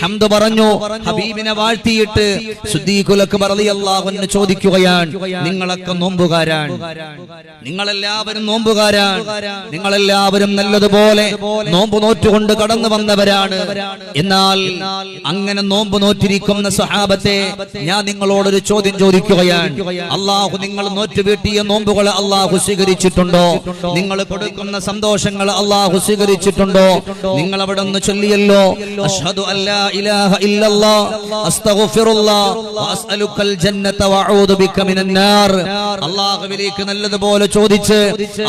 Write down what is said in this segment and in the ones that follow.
ഹംദ് പറഞ്ഞു ഹബീബിനെ വാഴ്ത്തിയിട്ട് ചോദിക്കുകയാണ് നിങ്ങളൊക്കെ നോമ്പുകാരാണ്. നിങ്ങളെല്ലാവരും നോമ്പുകാരാണ്. നിങ്ങളെല്ലാവരും നല്ലതുപോലെ നോമ്പ് നോറ്റുകൊണ്ട് കടന്നു വന്നവരാണ്. എന്നാൽ അങ്ങനെ നോമ്പ് നോറ്റിരിക്കുന്ന സഹാബത്തെ ഞാൻ നിങ്ങളോടൊരു ചോദ്യം ചോദിക്കുകയാണ്. അള്ളാഹു നിങ്ങൾ നോറ്റുവീട്ടിയ നോമ്പുകൾ അള്ളാഹു സ്വീകരിച്ചിട്ടുണ്ടോ? നിങ്ങൾ കൊടുക്കുന്ന സന്തോഷങ്ങൾ അള്ളാഹു സ്വീകരിച്ചിട്ടുണ്ടോ? നിങ്ങൾ അവിടെ നിന്ന് ചൊല്ലിയല്ലോ. അഷ്ഹദു വഅസ്അലുക്കൽ ജന്നത വഅഊദു ബിക നല്ലതുപോലെ ചോദിച്ച്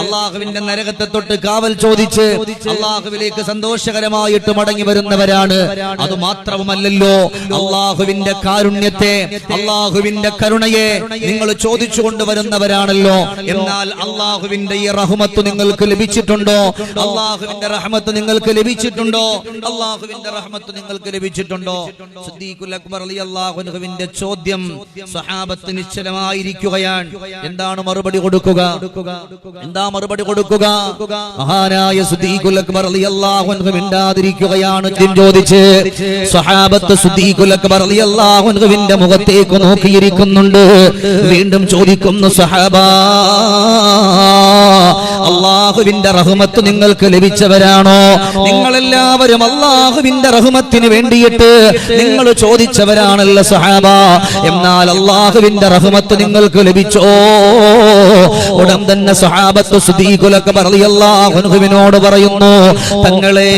അല്ലാഹുവിന്റെ നരകത്തെ തൊട്ട് കാവൽ ചോദിച്ച് അല്ലാഹുവിലേക്ക് സന്തോഷകരമായിട്ട് മടങ്ങി വരുന്നവരാണ്. അത് മാത്രവുമല്ലല്ലോ അള്ളാഹുവിന്റെ കാരുണ്യത്തെ അള്ളാഹുവിന്റെ കരുണയെ നിങ്ങൾ ചോദിച്ചു കൊണ്ടുവരുന്നവരാണല്ലോ എന്നാൽ അള്ളാഹുവിന്റെ ഈ റഹ്മത്ത് നിങ്ങൾക്ക് ലഭിച്ചിട്ടുണ്ടോ? അള്ളാഹുവിന്റെ റഹ്മത്ത് നിങ്ങൾക്ക് ലഭിച്ചിട്ടുണ്ടോ? അള്ളാഹുവിന്റെ റഹ്മത്ത് നിങ്ങൾക്ക് ലഭിച്ചിട്ടുണ്ടോ? അക്ബർ അലി അള്ളാഹുവിന്റെ ചോദ്യം സഹാബത്ത് നിശ്ചലമായിരിക്കുകയാണ്. എന്താണ് മറുപടി കൊടുക്കുക? എന്താ മറുപടി കൊടുക്കുക? മഹാനായ സിദ്ദീഖുൽ അക്ബർ അലി അൻഹു മിണ്ടാതിരിക്കുകയാണ് ചോദിച്ച്. സഹാബത്ത് അക്ബർ അലി അൻഹുവിന്റെ മുഖത്തേക്ക് നോക്കിയിരിക്കുന്നുണ്ട്. വീണ്ടും ചോദിക്കുന്നു സഹാബ അള്ളാഹുവിന്റെ റഹ്മത്ത് നിങ്ങൾക്ക് ലഭിച്ചവരാണോ? നിങ്ങളെല്ലാവരും അള്ളാഹുവിന്റെ റഹ്മത്തിന് വേണ്ടിയിട്ട് നിങ്ങൾ ചോദിച്ചവരാണല്ലോ സഹാബ. എന്നാൽ അള്ളാഹുവിന്റെ റഹ്മത്ത് നിങ്ങൾക്ക് ലഭിച്ചോ? ഉടൻ തന്നെ സഹാബത്ത് സുദീഖുലൊക്കെ പറയുന്നോട് പറയുന്നു തങ്ങളെ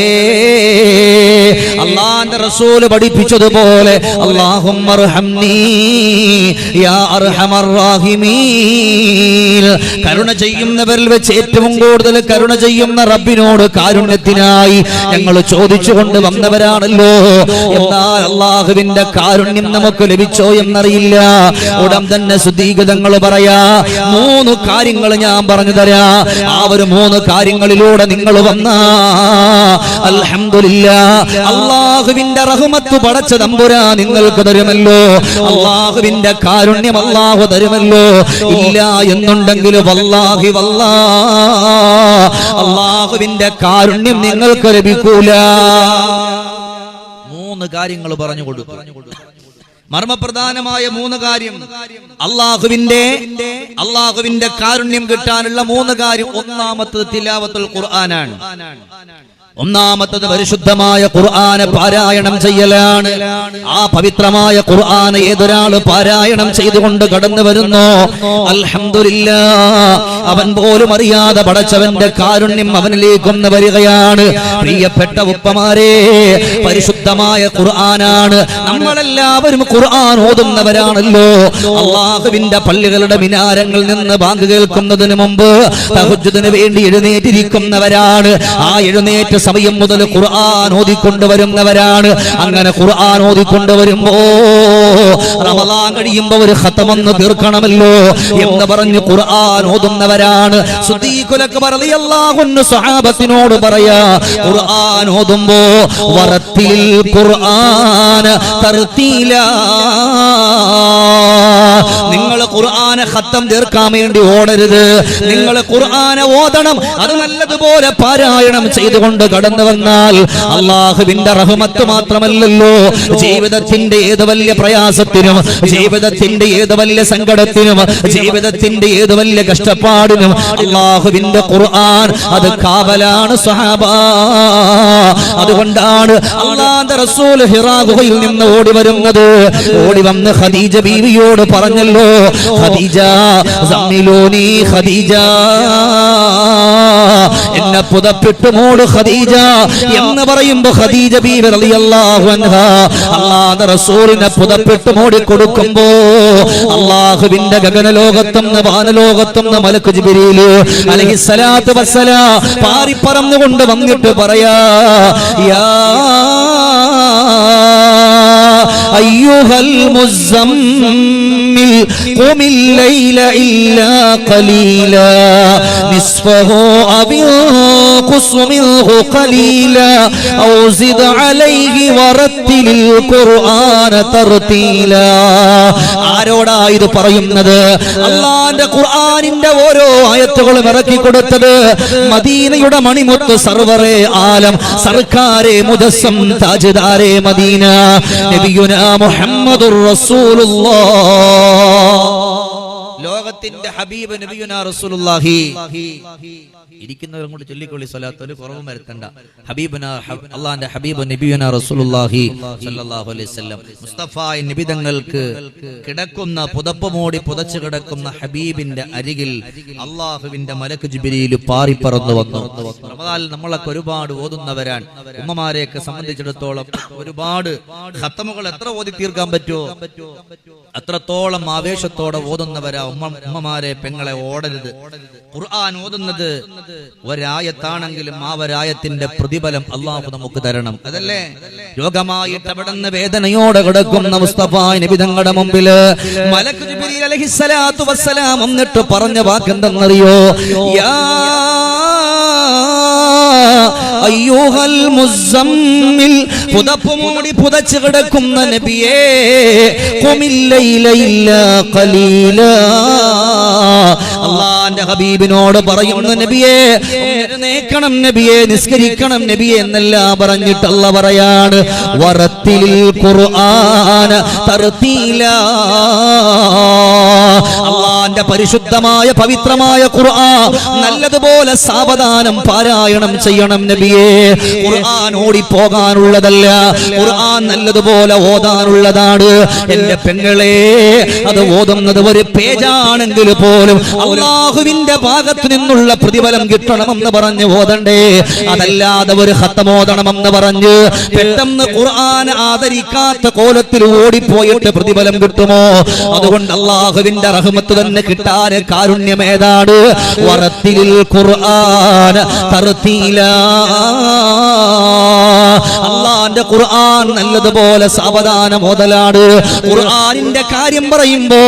അള്ളാന്റെ റസൂൽ പഠിപ്പിച്ചതുപോലെ അള്ളാഹും കരുണ ചെയ്യുന്നവരിൽ വെച്ച് ഏറ്റവും കൂടുതൽ കരുണ ചെയ്യുന്ന റബ്ബിനോട് കാരുണ്യത്തിനായി ഞങ്ങൾ ചോദിച്ചുകൊണ്ട് വന്നവരാണല്ലോ. എന്നാൽ അള്ളാഹുവിന്റെ കാരുണ്യം നമുക്ക് ലഭിച്ചോ എന്നറിയില്ല. ഉടൻ തന്നെ ശുദ്ധീകൃതങ്ങൾ പറയാ മൂന്ന് കാര്യങ്ങൾ ഞാൻ പറഞ്ഞു തരാ. ആ ഒരു മൂന്ന് കാര്യങ്ങളിലൂടെ നിങ്ങൾ വന്ന. അലഹമില്ല അള്ളാഹുവിന്റെ റഹ്മത്ത് പടച്ച തമ്പുരാ നിങ്ങൾക്ക് തരുമല്ലോ. അള്ളാഹുവിന്റെ കാരുണ്യം അള്ളാഹു തരുമല്ലോ. ഇല്ല എന്നുണ്ടെങ്കിൽ വല്ലാഹി വല്ലാ. അള്ളാഹുവിന്റെ കാരുണ്യം നിങ്ങൾക്ക് ലഭിക്കൂല. മൂന്ന് കാര്യങ്ങൾ പറഞ്ഞു കൊടുത്തു. മർമ്മപ്രധാനമായ മൂന്ന് കാര്യം. അള്ളാഹുവിന്റെ അള്ളാഹുവിന്റെ കാരുണ്യം കിട്ടാനുള്ള മൂന്ന് കാര്യം. ഒന്നാമത്തത് തിലാവത്തുൽ ഖുർആനാണ്. ഒന്നാമത്തത് പരിശുദ്ധമായ ഖുർആാനെ പാരായണം ചെയ്യലാണ്. ആ പവിത്രമായ ഖുർആാന് ഏതൊരാൾ പാരായണം ചെയ്തുകൊണ്ട് കടന്നു വരുന്നു? അൽഹമില്ല അവൻ പോലും അറിയാതെ പടച്ചവന്റെ കാരുണ്യം അവനിലേക്കൊന്ന് വരികയാണ്. പ്രിയപ്പെട്ട ഉപ്പമാരെ പരിശുദ്ധമായ ഖുർആനാണ്. നമ്മളെല്ലാവരും ഖുർആൻ ഓതുന്നവരാണല്ലോ. അള്ളാഹുവിന്റെ പള്ളികളുടെ മിനാരങ്ങളിൽ നിന്ന് ബാങ്ക് കേൾക്കുന്നതിന് മുമ്പ് വേണ്ടി എഴുന്നേറ്റിരിക്കുന്നവരാണ്. ആ എഴുന്നേറ്റ സമയം മുതൽ ഖുർആൻ ഓതിക്കൊണ്ടുവരുന്നവരാണ്. അങ്ങനെ ഖുർആൻ ഓതിക്കൊണ്ടുവരുമ്പോ റമദാൻ കഴിയുമ്പോ ഒരു ഖത്തമൊന്ന് തീർക്കണമല്ലോ എന്ന് പറഞ്ഞ് ഖുർആൻ ഓതുന്നവരാണ്. സ്വഹാബത്തിനോട് പറയാ ഖുർആൻ ഓതുമ്പോ വറത്തിൽ ഖുർആൻ തർത്തീല നിങ്ങൾ ഖുർആനെ ഖത്തം തീർക്കാൻ വേണ്ടി ഓടരുത്. നിങ്ങൾ ഖുർആനെ ഓതണം. അത് നല്ലതുപോലെ പാരായണം ചെയ്തുകൊണ്ട് കടന്നു വന്നാൽ അള്ളാഹുവിന്റെ റഹ്മത്ത് മാത്രമല്ലല്ലോ. ജീവിതത്തിന്റെ ഏത് വലിയ പ്രയാസത്തിനും ജീവിതത്തിന്റെ ഏത് വലിയ സങ്കടത്തിനും ജീവിതത്തിന്റെ ഏത് വലിയ കഷ്ടപ്പാടിനും അള്ളാഹുവിന്റെ ഖുർആൻ അത് കാവലാണ് സഹാബ അതുകൊണ്ടാണ് അള്ളാന്റെ റസൂൽ ഹിറാ ഗുഹയിൽ നിന്ന് ഓടി വരുന്നത്. ഓടി വന്ന് ഖദീജ ബീവിയോട് പറഞ്ഞല്ലോ ഖദീജ സമ്മിലോനി ഖദീജ. എന്നെ പുതപ്പിട്ട് മൂട് ഖദീജ എന്ന് പറയുമ്പോ ഖദീജ ബീവി റളിയല്ലാഹു അൻഹ അല്ലാഹു റസൂലിനെ പുതപ്പിട്ട് മൂടി കൊടുക്കുമ്പോ അള്ളാഹുവിന്റെ ഗഗനലോകത്തുനിന്ന് വാനലോകത്തുനിന്ന് മലക്ക് ജിബിരിയിൽ അലഹിസ്സലാത്ത് പറന്നു പാറിപ്പറന്നുകൊണ്ട് വന്നിട്ട് പറയാ യാ അയ്യുഹൽ മുസ്സം قم, قم الليل إلا قليلا. نصفه أو انقص منه قليلا. أو زد عليه ورد ആരോടാ ഇത് പറയുന്നത്? അള്ളാന്റെ ഖുർആനിന്റെ ഓരോ ആയത്തുകളും ഇറക്കി കൊടുത്തത് മദീനയുടെ മണിമുത്ത് സർവറെ ആലം സർക്കാരെ മുദസ്സം താജ്ദാരെ മദീന. നബിയുന മുഹമ്മദുർ റസൂലുള്ളാഹ്. ലോകത്തിന്റെ ഹബീബ് നബിയുന റസൂലുള്ളാഹി. ഇരിക്കുന്നവരും കൂടി ചൊല്ലിക്കൊള്ളി സ്വലാത്ത് ഒരു കുറവും വരുത്തണ്ട. ഹബീബന ഹബ്- അള്ളാന്റെ ഹബീബ് നബിയുന റസൂലുള്ളാഹി സ്വല്ലല്ലാഹു അലൈഹി വസല്ലം. മുസ്തഫായ നിബിതങ്ങൾക്ക് കിടക്കുന്ന പുതപ്പ് മൂടി പുതച്ചു കിടക്കുന്ന ഹബീബിന്റെ അരികിൽ അള്ളാഹുവിന്റെ മലക്ക് ജുബിലിയിൽ പാറിപ്പറന്നു വന്നു. നമ്മളൊക്കെ ഒരുപാട് ഓതുന്നവരാണ്. ഉമ്മമാരെയൊക്കെ സംബന്ധിച്ചിടത്തോളം ഒരുപാട് ഖത്തമുകൾ എത്ര ഓതി തീർക്കാൻ പറ്റുമോ അത്രത്തോളം ആവേശത്തോടെ ഓതുന്നവരാ ഉമ്മ ഉമ്മമാരെ പെങ്ങളെ ഓടരുത്. ഖുർആൻ ഓതുന്നത് ഒരായത്താണെങ്കിലും ആ ഒരായത്തിന്റെ പ്രതിഫലം അള്ളാഹു നമുക്ക് തരണം. അതല്ലേ? രോഗമായിട്ട് അവിടുന്ന് വേദനയോടെ കിടക്കുന്ന മുസ്തഫ നബി തങ്ങളുടെ മുമ്പിൽ അലൈഹിസ്സലാത്തു വസ്സലാം എന്നിട്ട് പറഞ്ഞ വാക്കെന്തെന്നറിയോ? യാ അയ്യൂഹൽ മുസമ്മിൽ പുതപ്പ് മൂടി പുതച്ച് കിടക്കുന്ന നബിയേ ഖുമില്ലൈല കലീല അള്ളാന്റെ ഹബീബിനോട് പറയുന്ന നബിയെ എഴുന്നേക്കണം നബിയെ നിസ്കരിക്കണം നബിയെ എന്നെല്ലാം പറഞ്ഞിട്ട് അല്ല പറയാണ്. വറത്തിൽ ഖുർആന തർത്തീലാ. അള്ളാന്റെ പരിശുദ്ധമായ പവിത്രമായ ഖുർആൻ നല്ലതുപോലെ സാവധാനം പാരായണം ചെയ്യണം നബിയെ. ഖുർആൻ ഓടിപ്പോകാനുള്ളതല്ല. ഖുർആൻ നല്ലതുപോലെ ഓതാനുള്ളതാണ്. എന്റെ പെങ്ങളെ അത് ഓതുന്നത് ഒരു പേജാണെങ്കിൽ പോലും അള്ളാഹുവിന്റെ ഭാഗത്തു നിന്നുള്ള പ്രതിഫലം കിട്ടണമെന്ന് പറഞ്ഞ് ഓതണ്ടേ. അതല്ലാതെ ഒരു ഹത്തമോദണമെന്ന് പറഞ്ഞ് പെട്ടെന്ന് ഖുർആൻ ആദരിക്കാത്ത കോലത്തിൽ ഓടിപ്പോയിട്ട് പ്രതിഫലം കിട്ടുമോ? അതുകൊണ്ട് അള്ളാഹുവിന്റെ റഹ്മത്ത് തന്നെ കിട്ടാൻ കാരുണ്യം ഏതാണ്? വറത്തിൽ ഖുർആൻ തർത്തീല. അള്ളാന്റെ ഖുർആൻ നല്ലതുപോലെ സാവധാനം മുതലാണ്. ഖുർആനിന്റെ കാര്യം പറയുമ്പോ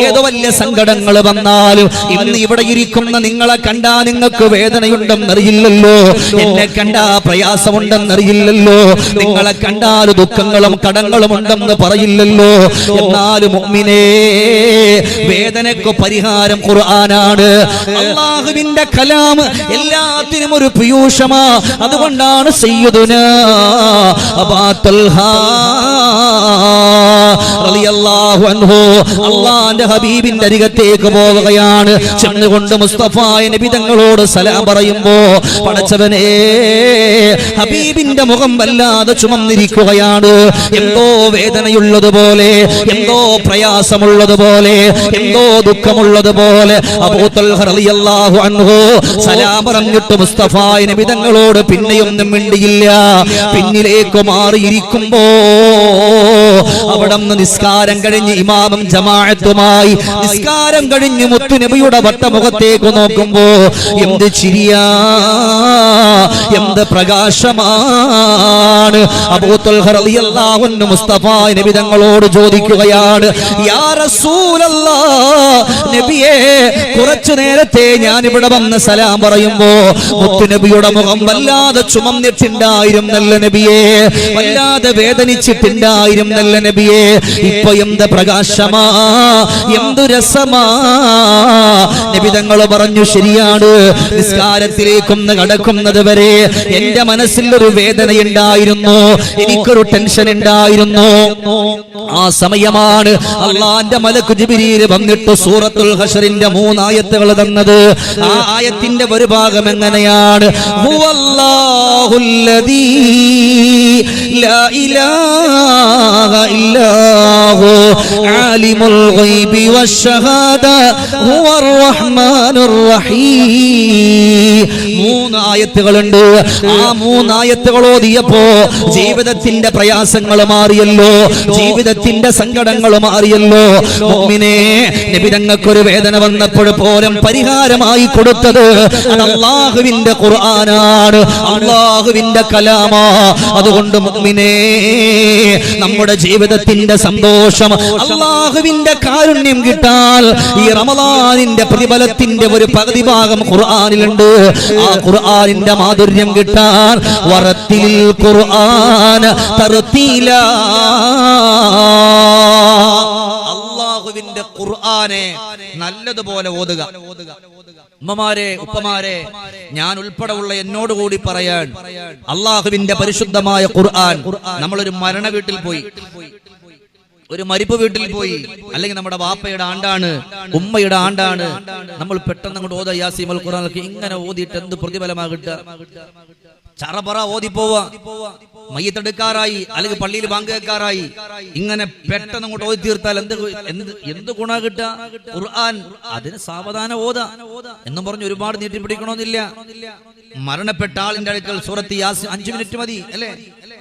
ഏതോ വലിയ സങ്കടങ്ങൾ വന്നാലും ഇന്ന് ഇവിടെ ഇരിക്കുന്ന നിങ്ങളെ കണ്ടാ നിങ്ങൾക്ക് വേദനയുണ്ടെന്നറിയില്ലല്ലോ. എന്നെ കണ്ടാ പ്രയാസമുണ്ടെന്നറിയില്ലല്ലോ. നിങ്ങളെ കണ്ടാൽ ദുഃഖങ്ങളും കടങ്ങളും ഉണ്ടെന്ന് പറയില്ലല്ലോ. എന്നാലും വേദനക്ക് പരിഹാരം ഖുർആനാണ്. അള്ളാഹുവിന്റെ കലാം എല്ലാത്തിനും ഒരു പീയൂഷമാ. അതുകൊണ്ടാണ് സയ്യിദുന റളിയല്ലാഹു അൻഹു അള്ളാന്റെ ഹബീബിന്റെ അരികത്തേക്ക് പോവുകയാണ്. ചെന്നുകൊണ്ട് മുസ്തഫായ നബി തങ്ങളോട് സലാം പറയുമ്പോ പടച്ചവനെ ഹബീബിന്റെ മുഖം വല്ലാതെ ചുമന്നിരിക്കുകയാണ്. എന്തോ വേദനയുള്ളതുപോലെ എന്തോ പ്രയാസമുള്ളതുപോലെ എന്തോ ദുഃഖമുള്ളതുപോലെ. അബൂത്തൽഹു അൻഹു സലാം പറഞ്ഞിട്ട് മുസ്തഫായ നബി തങ്ങളോട് പിന്നെയൊന്നും മിണ്ടിയില്ല. പിന്നിലേക്ക് മാറിയിരിക്കുമ്പോ അവിടെ നിന്ന് നിസ്കാരം കഴിഞ്ഞ് ഇമാമും ജമാഅത്തുമായി നിസ്കാരം കഴിഞ്ഞ് മുത്തുനബിയുടെ വട്ടമുഖത്തേക്ക് നോക്കുമ്പോ എന്ത് ചിരിയാ എന്ത് പ്രകാശമാണ്. അബൂത്തുൽഹു മുസ്തഫ നബി തങ്ങളോട് ചോദിക്കുകയാണ് യാ റസൂലല്ലാ നബിയേ കുറച്ചു നേരത്തെ ഞാൻ ഇവിടെ വന്ന് സലാം പറയുമ്പോ മുത്തുനബിയുടെ മുഖം വല്ലാതെ ചുമന്നിട്ടുണ്ടായിരുന്നല്ല നബിയെ വല്ലാതെ വേദനിച്ചിട്ടുണ്ടായിരുന്നല്ല നബിയെ. ഇപ്പൊ എന്ത് പ്രകാശമാ? എന്തു രസമാ? നിബിതങ്ങൾ പറഞ്ഞു ശരിയാണ്. നിസ്കാരത്തിലേക്കൊന്ന് കടക്കുന്നത് വരെ എന്റെ മനസ്സിൽ ഒരു വേദന ഉണ്ടായിരുന്നു എനിക്കൊരു ടെൻഷൻ ഉണ്ടായിരുന്നു. ആ സമയമാണ് അള്ളാന്റെ മലക്ക് ജിബിരിയിൽ വന്നിട്ട് സൂറത്തുൽ ഹഷറിന്റെ മൂന്നായത്തുകൾ തന്നത്. ആ ആയത്തിന്റെ ഒരു ഭാഗം എങ്ങനെയാണ്? ലാ ഇലാഹ ഇല്ലാഹു عالم ഗൈബി والشهادة ഹുവർ الرحمن റഹീം മൂന്ന് ആയത്തുകളുണ്ട് ആ മൂന്നായത്തുകൾ ഓതിയപ്പോ ജീവിതത്തിന്റെ പ്രയാസങ്ങൾ മാറിയല്ലോ. ജീവിതത്തിന്റെ സങ്കടങ്ങൾ മാറിയല്ലോ. ഒരു വേദന വന്നപ്പോൾ പോലും പരിഹാരമായി കൊടുത്തത് അള്ളാഹുവിന്റെ ഖുർആനാണ്. അള്ളാഹുവിന്റെ കലാമാ. അതുകൊണ്ട് മുഅ്മിനേ നമ്മുടെ ജീവിതത്തിന്റെ സന്തോഷം അള്ളാഹുവിന്റെ കാരുണ്യം കിട്ടാൽ ഈ റമദാനിന്റെ പ്രതിഫലത്തിന്റെ ഒരു പകുതി ഭാഗം ഖുർആാനിലുണ്ട്. ആ ഖുർആൻ ഖുർആനിന്റെ മാധുര്യം കിട്ടാൻ വറത്തിൽ ഖുർആൻ തറുത്തിയില്ല അള്ളാഹുവിന്റെ ഖുർആനെ നല്ലതുപോലെ ഓതുക. ഉമ്മമാരെ ഉപ്പമാരെ ഞാൻ ഉൾപ്പെടെ ഉള്ള എന്നോട് കൂടി പറയാൻ. അള്ളാഹുവിന്റെ പരിശുദ്ധമായ ഖുർആൻ. നമ്മളൊരു മരണ വീട്ടിൽ പോയി. ഒരു മരിപ്പ് വീട്ടിൽ പോയി. അല്ലെങ്കിൽ നമ്മുടെ വാപ്പയുടെ ആണ്ടാണ് ഉമ്മയുടെ ആണ്ടാണ്. നമ്മൾ പെട്ടെന്ന് അങ്ങോട്ട് ഓതാ യാസിമൽ ഖുറാനൊക്കെ ഇങ്ങനെ ഓതിയിട്ട് എന്ത് പ്രതിഫലമാ കിട്ടുക ചറപറ ഓതി പോവാ. മയ്യത്തെടുക്കാറായി അല്ലെങ്കിൽ പള്ളിയിൽ പങ്കുവെക്കാറായി ഇങ്ങനെ പെട്ടെന്ന് അങ്ങോട്ട് ഓതി തീർത്താൽ എന്ത് എന്ത് എന്ത് ഗുണ കിട്ടുക ഖുർആൻ അതിന് സാവധാനം ഓത. എന്നും പറഞ്ഞ് ഒരുപാട് നീട്ടിപ്പിടിക്കണമെന്നില്ല. മരണപ്പെട്ട ആളിന്റെ അടുക്കൽ സൂറത്ത് അഞ്ചു മിനിറ്റ് മതി അല്ലേ?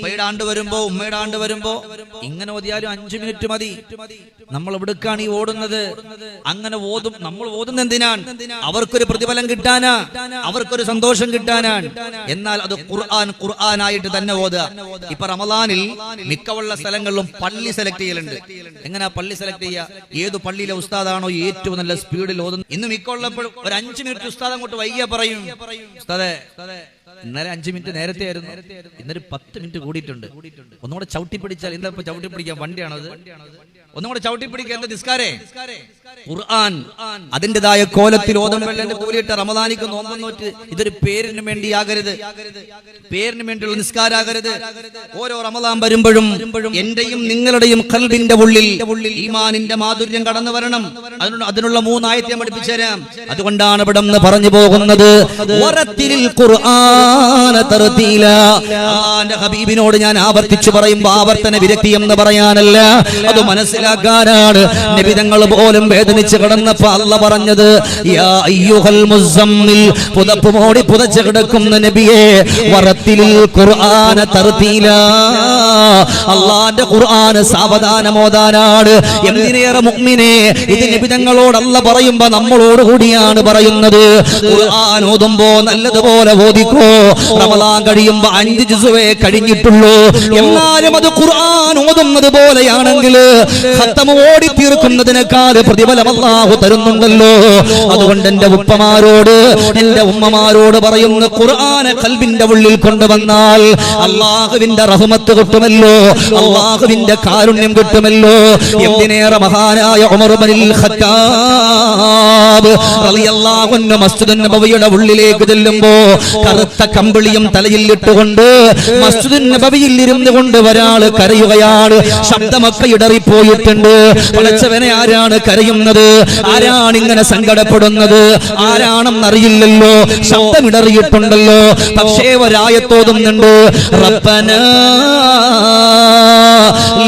ഉപ്പയുടെ ആണ്ട് വരുമ്പോ ഉമ്മയുടെ ആണ്ട് വരുമ്പോ ഇങ്ങനെ ഓതിയാലും അഞ്ചു മിനിറ്റ് മതി. നമ്മൾ എവിടേക്കാണ് ഈ ഓടുന്നത്? അങ്ങനെ ഓതും. നമ്മൾ ഓതുന്ന എന്തിനാണ്? അവർക്കൊരു പ്രതിഫലം കിട്ടാനാ? അവർക്കൊരു സന്തോഷം കിട്ടാനാണ് എന്നാൽ അത് ഖുർആൻ ഖുർആനായിട്ട് തന്നെ ഓതുക. ഇപ്പൊ റമദാനിൽ മിക്കവുള്ള സ്ഥലങ്ങളിലും പള്ളി സെലക്ട് ചെയ്യലുണ്ട്. എങ്ങനെ പള്ളി സെലക്ട് ചെയ്യുക ഏത് പള്ളിയിലെ ഉസ്താദാണോ ഏറ്റവും നല്ല സ്പീഡിൽ ഓതുന്നത്? ഇന്ന് മിക്കുള്ളപ്പോഴും ഒരു അഞ്ചു മിനിറ്റ് ഉസ്താദ് അങ്ങോട്ട് വൈകിയ പറയും. ഉസ്താദേ ഇന്നലെ അഞ്ചു മിനിറ്റ് നേരത്തെ ആയിരുന്നു. ഇന്നൊരു പത്ത് മിനിറ്റ് കൂടിയിട്ടുണ്ട്. ഒന്നുകൂടെ ചവിട്ടി പിടിച്ചാൽ എന്താ ഇപ്പൊ ചവിട്ടി പിടിക്കാൻ വണ്ടിയാണത് ഒന്നുകൂടെ ചവിട്ടി പിടിക്കുക എന്റെ നിസ്കാരേ? ഖുർആൻ. അതിന്റെതായ കോലത്തിൽ ഓതമ്പെള്ളന്റെ കൂലിയിട്ട് റമദാനിക്ക് നോമ്പം നോറ്റ് ഇതൊരു പേരിന് വേണ്ടി വേണ്ടിയാകരുത്. പേരിന് വേണ്ടിയുള്ള നിസ്കാരാകരുത്. ഓരോ റമദാൻ വരുമ്പോഴും എന്റെയും നിങ്ങളുടെയും കൽബിന്റെ ഉള്ളിൽ ഈമാനിന്റെ മാധുര്യം കടന്നു വരണം. അതിനുള്ള അതിനുള്ള മൂന്നായത്തെ പഠിപ്പിച്ചു തരാം. അതുകൊണ്ടാണ് ഇവിടെ നിന്ന് പറഞ്ഞു പോകുന്നത്. ഹബീബിനോട് ഞാൻ ആവർത്തിച്ചു പറയുമ്പോ ആവർത്തന വിരക്തി എന്ന് പറയാനല്ല. അത് മനസ്സിലാക്കാനാണ് നിബിതങ്ങൾ പോലും വേദനിച്ച് കിടന്നപ്പോ അല്ല പറഞ്ഞത് പുതപ്പ് മോടി പുതച്ച് കിടക്കുന്ന നബിയെ വറത്തിൽ ഖുർആന തറുത്തിയില്ല അള്ളാന്റെ ഖുർആന് സാവധാനം ഓതാനാണ്. എന്തിനേറെ മുഗ്മിനെ ഇത് നിബിതങ്ങളോടല്ല പറയുമ്പോ നമ്മളോട് കൂടിയാണ് പറയുന്നത്. ഖുർആൻ ഓതുമ്പോ നല്ലതുപോലെ ഓദിക്കോ റമദാൻ കഴിയുമ്പോ അഞ്ച് ജുസുവേ കഴിഞ്ഞിട്ടുള്ളൂ. എന്നാലും അത് ഖുർആൻ ഓതുന്നത് പോലെയാണെങ്കിൽ ഖത്തം ഓടി തീർക്കുന്നതിനേക്കാൾ പ്രതിഫലം അല്ലാഹു തരുന്നുണ്ടല്ലോ. അതുകൊണ്ട് എന്റെ ഉപ്പമാരോട് എന്റെ ഉമ്മമാരോട് പറയുന്ന ഖുർആാനെ കൽബിന്റെ ഉള്ളിൽ കൊണ്ടുവന്നാൽ അള്ളാഹുവിന്റെ റഹ്മത്ത് കിട്ടുമല്ലോ അള്ളാഹുവിന്റെ കാരുണ്യം കിട്ടുമല്ലോ. എന്തിനേറെ മഹാനായ ഉമർ ഇബ്നുൽ ഖത്താബ് റളിയല്ലാഹു അൻഹു മസ്ജിദുൻ നബവിയുടെ ഉള്ളിലേക്ക് ചെല്ലുമ്പോ കറുത്ത കമ്പിളിയും തലയിൽ ഇട്ടുകൊണ്ട് മസ്ജിദുൻ നബവിയിൽ ഇരുന്നു കൊണ്ട് ഒരാൾ കരയുകയാണ്. ശബ്ദമൊക്കെ ഇടറിപ്പോയിട്ടുണ്ട് പടച്ചവനെ ആരാണ് കരയുന്നത് ആരാണ് ഇങ്ങനെ സങ്കടപ്പെടുന്നത് ആരാണെന്നറിയില്ലല്ലോ ശബ്ദം ഇടറിയിട്ടുണ്ടല്ലോ പക്ഷേ ഒരായത്തോതുന്നുണ്ട് റബ്ബന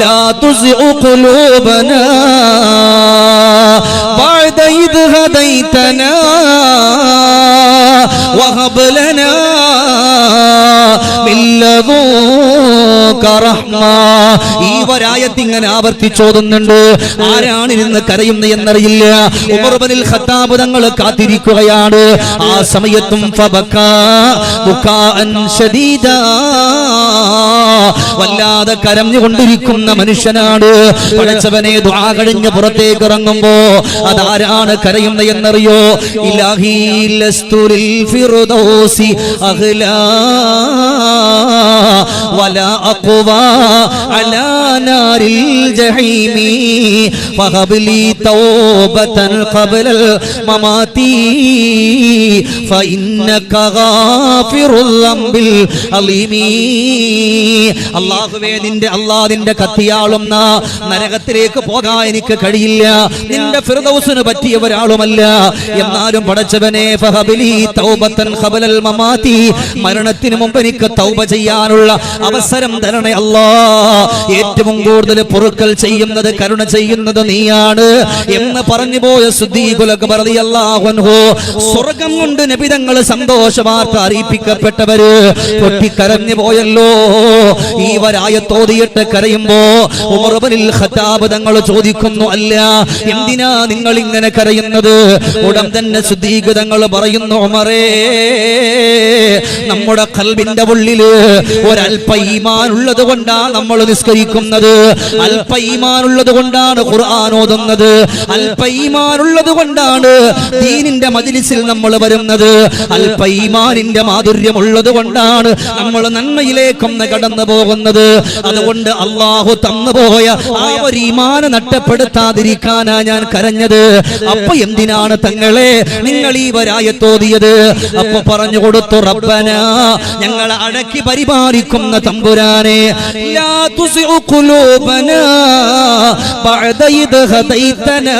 ലാ തുസിഉ ഖുലൂബനാ بعد إذ هديتنا وهب لنا من لدنك رحمة ഈ വരായത്ത് ഇങ്ങനെ ആവർത്തിച്ചോതുന്നുണ്ട്. ആരാണ് ഇരുന്ന് കരയുന്നത് എന്നറിയില്ല ഉമർബനിൽ ഖത്താബ് തങ്ങൾ കാത്തിരിക്കുകയാണ്. ആ സമയത്തും വല്ലാതെ കരഞ്ഞുകൊണ്ടിരിക്കുന്ന മനുഷ്യനാണ്. പടച്ചവനെ ദ്വാ കഴിഞ്ഞ് പുറത്തേക്ക് ഇറങ്ങുമ്പോ അതാരാണ് കരയുന്നത് എന്നറിയോ? ഇലാഹിൽ ഫിർദൗസി അഹ്ലാ വലാ അലീമി. അള്ളാഹുവേ നിന്റെ നരകത്തിലേക്ക് പോകാൻ എനിക്ക് കഴിയില്ല. നിന്റെ ഫിർദൗസിന് പറ്റിയ ഒരാളുമല്ല. എന്നാലും പടച്ചവനെ ഫഹബിലി തൗബത്തൻ ഖബലൽ മമാതി മരണത്തിന് മുമ്പ് എനിക്ക് തൗബ ചെയ്യാനുള്ള അവസരം തരണം അല്ലാ. ഏറ്റവും കൂടുതൽ പൊറുക്കൽ ചെയ്യുന്നത് കരുണ ചെയ്യുന്നത് നീയാണ് എന്ന് പറഞ്ഞു പോയ സ്വർഗം കൊണ്ട് നബിതങ്ങൾ സന്തോഷ വാർത്ത അറിയിപ്പിക്കപ്പെട്ടവര് പൊട്ടിക്കരഞ്ഞു പോയല്ലോ. ഈ വരായ തോതിയിട്ട് കരയുമ്പോ ഉമർബനിൽ ഖത്താബ് ചോദിക്കുന്നു അല്ല എന്തിനാ നിങ്ങൾ ഇങ്ങനെ കരയുന്നത്? ഉടൻ തന്നെ ശുദ്ധീകൃതങ്ങൾ പറയുന്നു ഉമറേ നമ്മുടെ കൽബിന്റെ ഉള്ളിൽ ഒരൽപ്പ ഈമാൻ ഉള്ളത് കൊണ്ടാണ് നമ്മൾ നിസ്കരിക്കുന്നത്. അല്പ ഈമാൻ കൊണ്ടാണ് ഖുർആൻ ഓതുന്നത്. അല്പ കൊണ്ടാണ് ദീനിന്റെ മജിലിസിൽ നമ്മൾ വരുന്നത്. അല്പ ഈമാനിന്റെ മാധുര്യം ഉള്ളത് കൊണ്ടാണ് നമ്മൾ നന്മയിലേക്കൊന്ന് കടന്നു പോകുന്നത്. അതുകൊണ്ട് അള്ളാഹു തന്നു പോയ ആ ഒരു ഈമാന നഷ്ടപ്പെടുത്താതിരിക്കാനാ ഞാൻ കരഞ്ഞത്. അപ്പൊ എന്തിനാണ് തങ്ങളെ നിങ്ങൾ ഈ വരായത്തോതിയത് അപ്പൊ പറഞ്ഞു കൊടുത്തു റബ്ബന ഞങ്ങൾ അടക്കി പരിപാലിക്കുന്ന തമ്പുരാനെ ലാ തുസിഉ ഖുലൂബനാ ബഅദ ഇദ് ഹദൈതനാ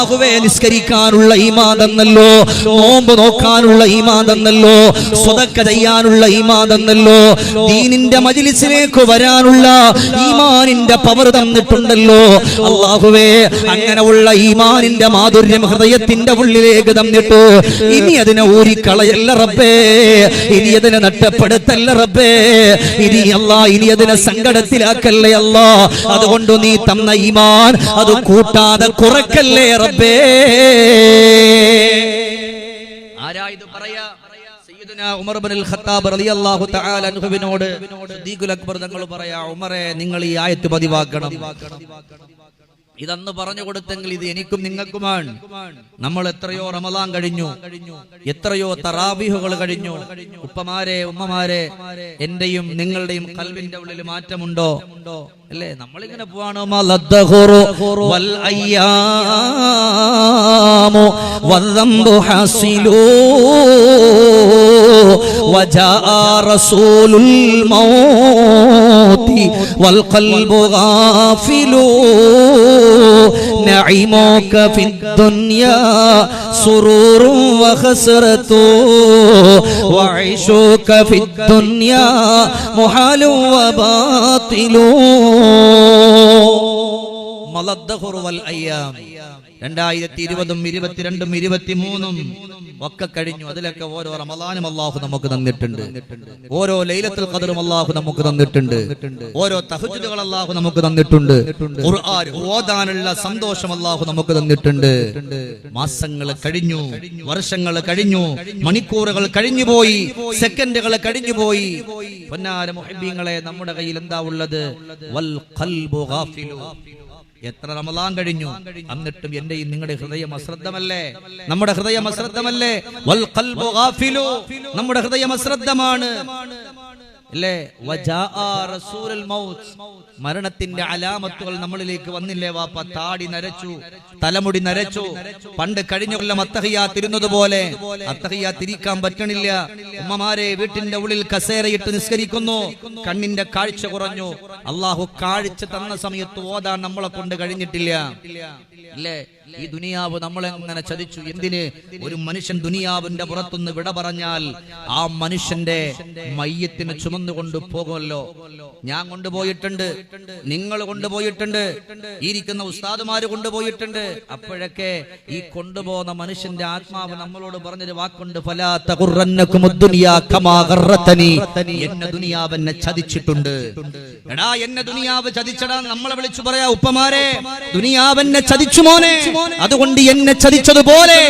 അല്ലാഹുവേ നിസ്കരിക്കാനുള്ള ഈമാൻ തന്നല്ലോ നോമ്പ് നോക്കാനുള്ള ഈമാൻ തന്നല്ലോ സ്വതക്ക ചെയ്യാനുള്ള ഈമാൻ തന്നല്ലോ ദീനിന്റെ മജിലിസിലേക്ക് വരാനുള്ള ഈമാനിന്റെ പവർ തന്നിട്ടുണ്ടല്ലോ. അള്ളാഹുവേ അങ്ങനെയുള്ള ഈമാനിന്റെ മാധുര്യം ഹൃദയത്തിന്റെ ഉള്ളിലേക്ക് തന്നിട്ട് ഇനി അതിനെ ഊരിക്കളയല്ല റബ്ബേ. ഇനി അതിനെ നഷ്ടപ്പെടുത്തല്ല റബ്ബേ. ഇനി അല്ല ഇനി അതിനെ സങ്കടത്തിലാക്കല്ലേ അല്ല. അതുകൊണ്ട് നീ തന്ന ഈമാൻ അത് കൂട്ടാതെ കുറക്കല്ലേ റബ്ബേ. ആരാ ഇത് പറയാ? സിദ്ദീഖുൽ അക്ബർ തങ്ങൾ പറയാ ഉമറെ നിങ്ങൾ ഈ ആയത്ത് പതിവാക്കണം. ഇതന്ന് പറഞ്ഞു കൊടുത്തെങ്കിൽ ഇത് എനിക്കും നിങ്ങൾക്കുമാണ് നമ്മൾ എത്രയോ റമദാൻ കഴിഞ്ഞു എത്രയോ തറാബിഹുകൾ കഴിഞ്ഞു ഉപ്പമാരെ ഉമ്മമാരെ എന്റെയും നിങ്ങളുടെയും കൽവിന്റെ ഉള്ളിൽ മാറ്റമുണ്ടോ അല്ലേ നമ്മളിങ്ങനെ പോവാണോ മലദ്ദഹുറു വൽ അയ്യാമു വദ്ദംബു ഹസിലൂ وجاء رسول الموت والقلب غافل نعيمك في الدنيا سرور وخسرة وعيشك في الدنيا محال وباطل മലദ്ദഹുറു വൽ അയ്യാം രണ്ടായിരത്തി ഇരുപതും ഇരുപത്തിരണ്ടും ഇരുപത്തിമൂന്നും ഒക്കെ കഴിഞ്ഞു. അതിലൊക്കെ ഓരോ റമദാനും അള്ളാഹു നമുക്ക് തന്നിട്ടുണ്ട്. ഓരോ ലൈലത്തിൽ ഖദറും അള്ളാഹു നമുക്ക് തന്നിട്ടുണ്ട്. ഓരോ തഹജുകൾ അള്ളാഹു നമുക്ക് തന്നിട്ടുണ്ട്. ഓതാനുള്ള സന്തോഷം അള്ളാഹു നമുക്ക് തന്നിട്ടുണ്ട്. മാസങ്ങൾ കഴിഞ്ഞു വർഷങ്ങൾ കഴിഞ്ഞു മണിക്കൂറുകൾ കഴിഞ്ഞു പോയി സെക്കൻഡുകൾ കഴിഞ്ഞുപോയി പൊന്നാര മുഹബ്ബീങ്ങളെ നമ്മുടെ കയ്യിൽ എന്താ ഉള്ളത്? വൽ ഖൽബു ഗാഫിലു എത്ര റമദാൻ കഴിഞ്ഞു? എന്നിട്ടും എന്റെയും നിങ്ങളുടെ ഹൃദയം അശ്രദ്ധമല്ലേ? നമ്മുടെ ഹൃദയം അശ്രദ്ധമല്ലേ? നമ്മുടെ ഹൃദയം അശ്രദ്ധമാണ്. മരണത്തിന്റെ അലാമത്തുകൾ നമ്മളിലേക്ക് വന്നില്ലേ വാപ്പ? താടി നരച്ചു തലമുടി നരച്ചു. പണ്ട് കഴിഞ്ഞ കൊല്ലം അത്തഹിയാത്തിരുന്നത് പോലെ തിരിക്കാൻ പറ്റണില്ല. ഉമ്മമാരെ വീട്ടിന്റെ ഉള്ളിൽ കസേരയിട്ട് നിസ്കരിക്കുന്നു. കണ്ണിന്റെ കാഴ്ച കുറഞ്ഞു. അള്ളാഹു കാഴ്ച തന്ന സമയത്ത് ഓതാൻ നമ്മളെ കൊണ്ട് കഴിഞ്ഞിട്ടില്ല. അല്ലേ ഈ ദുനിയാവ് നമ്മളെങ്ങനെ ചതിച്ചു? എന്തിന്? ഒരു മനുഷ്യൻ ദുനിയാവിന്റെ പുറത്തുനിന്ന് വിട പറഞ്ഞാൽ ആ മനുഷ്യന്റെ മയ്യത്തിന് ചുമന്നുകൊണ്ട് പോകുമല്ലോ. ഞാൻ കൊണ്ടുപോയിട്ടുണ്ട്. നിങ്ങൾ കൊണ്ടുപോയിട്ടുണ്ട്. ഇരിക്കുന്ന ഉസ്താദുമാര് കൊണ്ടുപോയിട്ടുണ്ട്. അപ്പോഴൊക്കെ ഈ കൊണ്ടുപോകുന്ന മനുഷ്യന്റെ ആത്മാവ് നമ്മളോട് പറഞ്ഞൊരു വാക്കുണ്ട്. എന്നെ ദുനിയാവ് എന്നെ ചതിച്ചിട്ടുണ്ട്. എടാ എന്നെ ദുനിയാവ് ചതിച്ചടാ നമ്മളെ വിളിച്ചു പറയാ ഉപ്പമാരെ. ദുനിയാവ് എന്നെ ചതിച്ചു മോനെ. അതുകൊണ്ട് എന്നെ ചതിച്ചതുപോലെ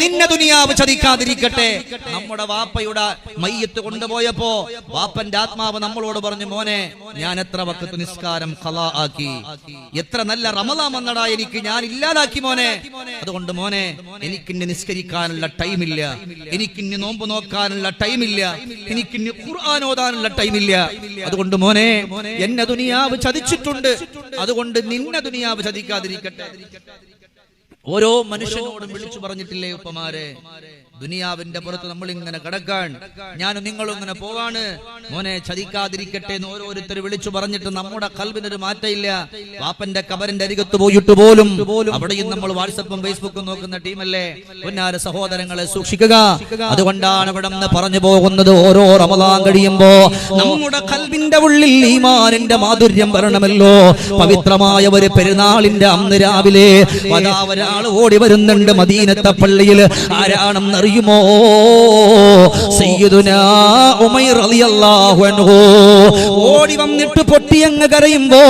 നിന്നെ ദുനിയാവ് ചതിക്കാതിരിക്കട്ടെ. നമ്മുടെ വാപ്പയുടെ മയ്യത്ത് കൊണ്ടുപോയപ്പോ വാപ്പന്റെ ആത്മാവ് നമ്മളോട് പറഞ്ഞു മോനെ ഞാൻ എത്ര വക്കത്ത് നിസ്കാരം ഖലാ ആക്കി എത്ര നല്ല റമദാൻ വന്നടാ എനിക്ക് ഞാൻ ഇല്ലാതാക്കി മോനെ. അതുകൊണ്ട് മോനെ എനിക്കിന്നെ നിസ്കരിക്കാനുള്ള ടൈമില്ല. എനിക്കിന്നെ നോമ്പ് നോക്കാനുള്ള ടൈമില്ല. എനിക്കിന്നെ ഖുർആൻ ഓതാനുള്ള ടൈമില്ല. അതുകൊണ്ട് മോനെ എന്നെ ദുനിയാവ് ചതിച്ചിട്ടുണ്ട്. അതുകൊണ്ട് നിന്നെ ദുനിയാവ് ചതിക്കാതിരിക്കട്ടെ. ഓരോ മനുഷ്യനോടും വിളിച്ചു പറഞ്ഞിട്ടില്ലേ ഉപ്പമാരെ? ദുനിയാവിന്റെ പുറത്ത് നമ്മൾ ഇങ്ങനെ കിടക്കാൻ. ഞാനും നിങ്ങളും ഇങ്ങനെ പോവാണ്. മോനെ ചതിക്കാതിരിക്കട്ടെ എന്ന് ഓരോരുത്തർ വിളിച്ചു പറഞ്ഞിട്ട് നമ്മുടെ കൽവിനൊരു മാറ്റമില്ല. വാപ്പന്റെ കബറിന്റെ അരികത്ത് പോയിട്ട് പോലും അവിടെയും നമ്മൾ വാട്സപ്പും ഫേസ്ബുക്കും നോക്കുന്ന ടീമല്ലേ? പൊന്നാര സഹോദരങ്ങളെ സൂക്ഷിക്കുക. അതുകൊണ്ടാണ് ഇവിടെ നിന്ന് പറഞ്ഞു പോകുന്നത് ഓരോ റമദാൻ കഴിയുമ്പോ നമ്മുടെ കൽവിന്റെ ഉള്ളിൽ ഈമാനിന്റെ മാധുര്യം വരണമല്ലോ. പവിത്രമായ ഒരു പെരുന്നാളിന്റെ അന്ന് രാവിലെ ഒരാൾ ഓടി വരുന്നുണ്ട് മദീനത്തെ പള്ളിയിൽ. ആരാണെന്നറിയുമോ അൻഹു. ഓടി വന്നിട്ട് പൊട്ടിയങ്ങ് കരയുമ്പോ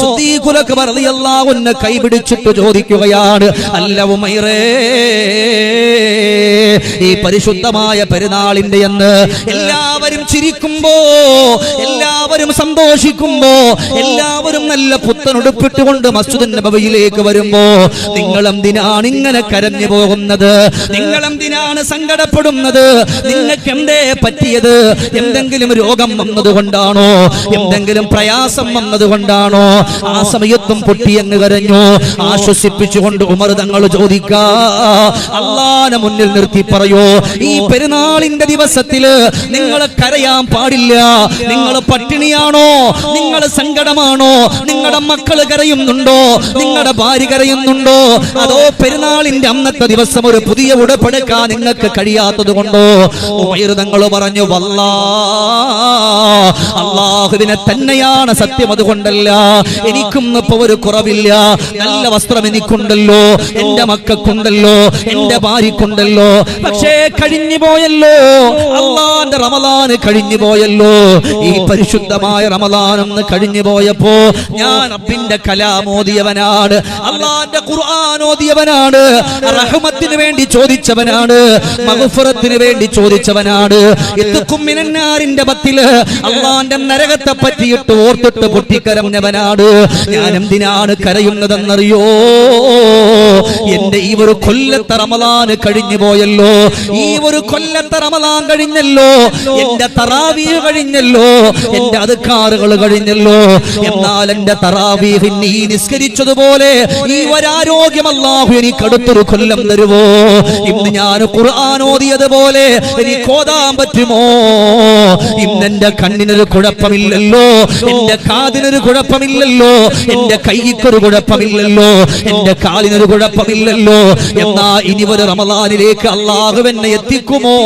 സുദ്ദീഖുൽ അക്ബർ കൈപിടിച്ചിട്ട് ചോദിക്കുകയാണ് അല്ല ഉമൈറേ ഈ പരിശുദ്ധമായ പെരുന്നാളിന്റെ എന്ന് എല്ലാവരും ചിരിക്കുമ്പോ എല്ലാവരും സന്തോഷിക്കുമ്പോ എല്ലാവരും നല്ല പുത്തനുടുപ്പിട്ടുകൊണ്ട് മസ്ജിദ് ഭവിയിലേക്ക് വരുമ്പോ നിങ്ങൾ എന്തിനാണ് ഇങ്ങനെ കരഞ്ഞു പോകുന്നത്? നിങ്ങൾ എന്തിനാണ് സങ്കടപ്പെടുന്നത്. നിങ്ങൾക്ക് എന്തേ പറ്റിയത്? എന്തെങ്കിലും രോഗം വന്നത് കൊണ്ടാണോ എന്തെങ്കിലും പ്രയാസം വന്നത് കൊണ്ടാണോ ആ സമയത്തും പൊട്ടിയങ്ങ് കരഞ്ഞു. ആശ്വസിപ്പിച്ചുകൊണ്ട് ഉമർ തങ്ങൾ ചോദിക്ക അള്ളാനെ മുന്നിൽ നിർത്തി പറയോ. ഈ പെരുന്നാളിന്റെ ദിവസത്തിൽ നിങ്ങൾ കരയാൻ പാടില്ല. നിങ്ങൾ പട്ടിണിയാണോ? നിങ്ങൾ സങ്കടമാണോ? നിങ്ങളുടെ മക്കൾ കരയുന്നുണ്ടോ? നിങ്ങളുടെ ഭാര്യ കരയുന്നുണ്ടോ? അതോ പെരുന്നാളിന്റെ അന്നത്തെ ദിവസം ഒരു പുതിയ ഉടപ്പെടുക്കാൻ നിങ്ങൾക്ക് കഴിയാത്തത് കൊണ്ടോ? തങ്ങൾ പറഞ്ഞു വല്ലാ അള്ളാഹുവിനെ തന്നെയാണ് സത്യം അതുകൊണ്ടല്ല. എനിക്കും ഇപ്പൊ ഒരു കുറവില്ല. നല്ല വസ്ത്രം എനിക്കുണ്ടല്ലോ. എന്റെ മക്കൾക്കുണ്ടല്ലോ. എന്റെ ഭാര്യക്കുണ്ടല്ലോ. പക്ഷേ കഴിഞ്ഞു പോയല്ലോ. അള്ളാന്റെ റമദാന് കഴിഞ്ഞു പോയല്ലോ. ഈ പരിശുദ്ധമായ റമദാൻ ഒന്ന് കഴിഞ്ഞു പോയപ്പോ ഞാൻ റബ്ബിന്റെ കലാമോദിയവനാണ് അള്ളാന്റെ ഖുർആൻ ഓതിയവനാണ്. റഹ്മത്തിന് വേണ്ടി ചോദിച്ചവനാണ്. മഗ്ഫിറത്തിന് വേണ്ടി ചോദിച്ചവനാണ്. ഇത്തുക്കും മിനന്നാറിന്റെ പത്തിൽ അള്ളാന്റെ നരകത്തെ പറ്റിയിട്ട് ഓർത്തിട്ട് പൊട്ടിക്കരഞ്ഞവനാണ് ഞാൻ എന്തിനാണ് കരയുന്നതെന്നറിയോ? എന്റെ ഈ ഒരു കൊല്ലത്തെ റമദാന് കഴിഞ്ഞു പോയല്ലോ. ഈ ഒരു കൊല്ലത്തെ റമദാൻ കഴിഞ്ഞല്ലോ. എന്റെ തറാവീഹ് കഴിഞ്ഞല്ലോ. എന്റെ അതുക്കാറുകൾ കഴിഞ്ഞല്ലോ. എന്നാൽ എന്റെ തറാവീഹ് നീ നിസ്കരിച്ചതുപോലെ ഈ ഒരാരോഗ്യം അല്ലാഹു എനിക്ക് കൊല്ലം തരുവോ? ഇന്ന് ഞാൻ ഖുർആൻ ഓതിയതുപോലെ എനിക്ക് ഓതാൻ പറ്റുമോ? ഇന്നെന്റെ കണ്ണിനൊരു കുഴപ്പമില്ലല്ലോ. എന്റെ കാതിനൊരു കുഴപ്പമില്ലല്ലോ. എന്റെ കൈക്കൊരു കുഴപ്പമില്ലല്ലോ. എന്റെ കാലിനൊരു കുഴപ്പമില്ലല്ലോ. എന്നാ ഇനി ഒരു റമദാനിലേക്ക് അള്ളാഹു എന്നെ എത്തിക്കുമോ?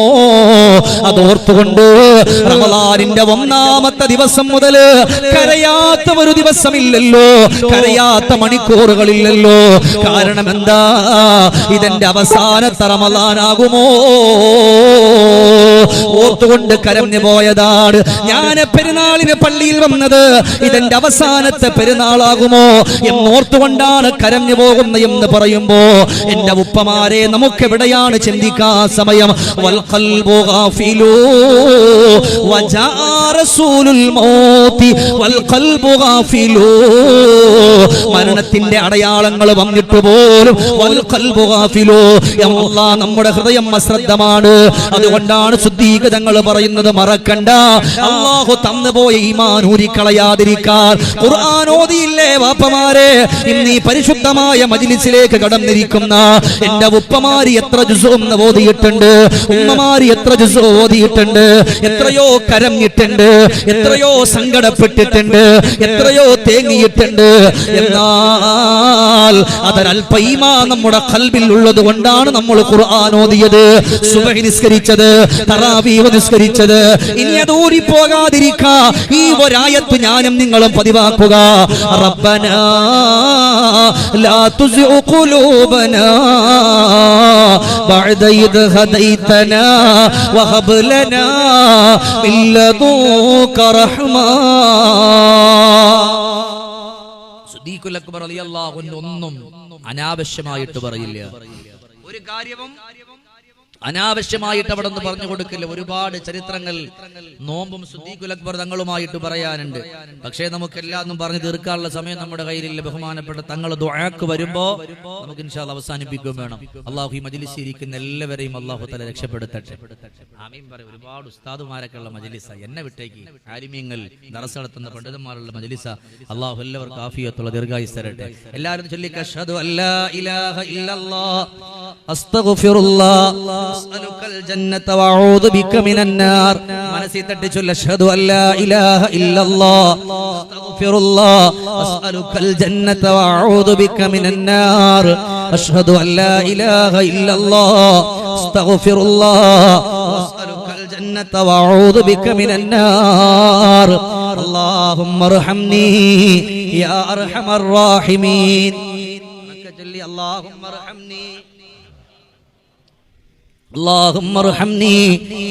അതോർത്തുകൊണ്ട് റമദാനിന്റെ ഒന്നാമത്തെ ദിവസം മുതൽ കരയാത്ത ഒരു ദിവസമില്ലല്ലോ. കരയാത്ത മണിക്കൂറുകളില്ലല്ലോ. കാരണം എന്താ? ഇതെന്റെ അവസാനത്തെ റമദാനാകുമോ ഓർത്തുകൊണ്ട് കരഞ്ഞു പോയതാണ് ഞാൻ പെരുന്നാളിന് പള്ളിയിൽ വന്നത്. ഇതെന്റെ അവസാനത്തെ പെരുന്നാളാകുമോ? എന്നോർത്തുകൊണ്ടാണ് കരഞ്ഞു പോകുന്ന എന്ന് പറയുമ്പോ എന്റെ ഉപ്പമാരെ നമുക്ക് എവിടെയാണ് ചിന്തിക്കാൻ സമയം? മരണത്തിന്റെ അടയാളങ്ങൾ വന്നിട്ട് പോലും നമ്മുടെ ഹൃദയം അശ്രദ്ധമാണ്. അതുകൊണ്ടാണ് ശുദ്ധീകതങ്ങൾ പറയുന്നത്. മറക്കണ്ട. അള്ളാഹു തന്നുപോയ ഈമാൻ ഊരിക്കളയാതിരിക്കാൻ. ഖുർആൻ ഓതിയില്ലേ വാപ്പമാരെ? ഇന്ന് ഈ പരിശുദ്ധമായ മജിലിസിലേക്ക് കടന്നിരിക്കുന്ന എന്റെ ഉപ്പമാരി എത്ര ജുസോം ഓതിയിട്ടുണ്ട്. ഉമ്മമാരി എത്ര ജുസോ ഓതിയിട്ടുണ്ട്. എത്രയോ കരഞ്ഞിട്ടുണ്ട് എത്രയോ സങ്കടപ്പെട്ടിട്ടുണ്ട്. എത്രയോ തേങ്ങിയിട്ടുണ്ട്. എന്നാൽ അതൊരൽപ്പ ഈമാ നമ്മുടെ കൽവിൽ ഉള്ളത് കൊണ്ടാണ് നമ്മൾ ഖുർആൻ ഓതിയത് സുബഹി നിസ്കരിച്ചത് തറാവീഹ് നിസ്കരിച്ചത്. ഇനി അത് ഊരിപ്പോകാതിരിക്കാ ഈ ഒരായത്ത് ഞാനും നിങ്ങളും പതിവാക്കുക. റബ്ബന ലാ തുസിഉ ഖുലൂബന അക്ബർ ഒന്നും അനാവശ്യമായിട്ട് പറയില്ല. ഒരു കാര്യവും അനാവശ്യമായിട്ട് അവിടെ നിന്ന് പറഞ്ഞു കൊടുക്കില്ല ഒരുപാട് ചരിത്രങ്ങൾ നോമ്പും സുദ്ദീഖുൽ അക്ബർ തങ്ങളുമായിട്ട് പറയാനുണ്ട്. പക്ഷേ നമുക്ക് എല്ലാന്നും പറഞ്ഞു തീർക്കാനുള്ള സമയം നമ്മുടെ കയ്യിലില്ല. ബഹുമാനപ്പെട്ട തങ്ങൾ ദുആക്ക് വരുമ്പോ നമുക്ക് ഇൻഷാൽ അവസാനിപ്പിക്കുകയും വേണം. അള്ളാഹു ഈ മജിലിസിരിക്കുന്ന എല്ലാവരെയും അള്ളാഹു തല രക്ഷപ്പെടുത്തട്ടെ. ആമീൻ ഒരുപാട് ഉസ്താദുമാരൊക്കെ ഉള്ള മജിലിസ. എന്നെ വിട്ടേക്ക്. ആരിമ്യങ്ങൾ ദറസ് നടത്തുന്ന പണ്ഡിതന്മാരുള്ള മജിലിസ. അള്ളാഹു എല്ലാവർക്കും ആഫിയത്തുള്ള ദീർഘായുസ് തരട്ടെ. എല്ലാവരും ചൊല്ലിക്ക അഷ്ഹദു അല്ലാ ഇലാഹ ഇല്ലല്ലാഹ് അസ്തഗ്ഫിറുല്ലാഹ് അസ്അലുക്കൽ ജന്നത വഅഊദു ബിക മിനൻ നാർ മനസ്സിൽ തട്ടി ചൊല്ല അഷ്ഹദു അല്ലാ ഇലാഹ ഇല്ലല്ലാഹ് അസ്തഗ്ഫിറുല്ലാഹ് അസ്അലുക്കൽ ജന്നത വഅഊദു ബിക മിനൻ നാർ അഷ്ഹദു അല്ലാ ഇലാഹ ഇല്ലല്ലാഹ് അസ്തഗ്ഫിറുല്ലാഹ് അസ്അലുക്കൽ ജന്നത വഅഊദു ബിക മിനൻ നാർ اللهم ارحمني يا ارحم الراحمين ചൊല്ലി اللهم ارحمني اللهم ارحمني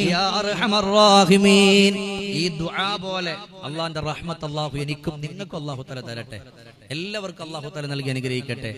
يا ارحم الراحمين ഈ ദുആ പോലെ അള്ളാന്റെ റഹ്മത്ത് അള്ളാഹു എനിക്കും നിങ്ങൾക്കും അള്ളാഹു തല തരട്ടെ എല്ലാവർക്കും അള്ളാഹു തല നൽകി അനുഗ്രഹിക്കട്ടെ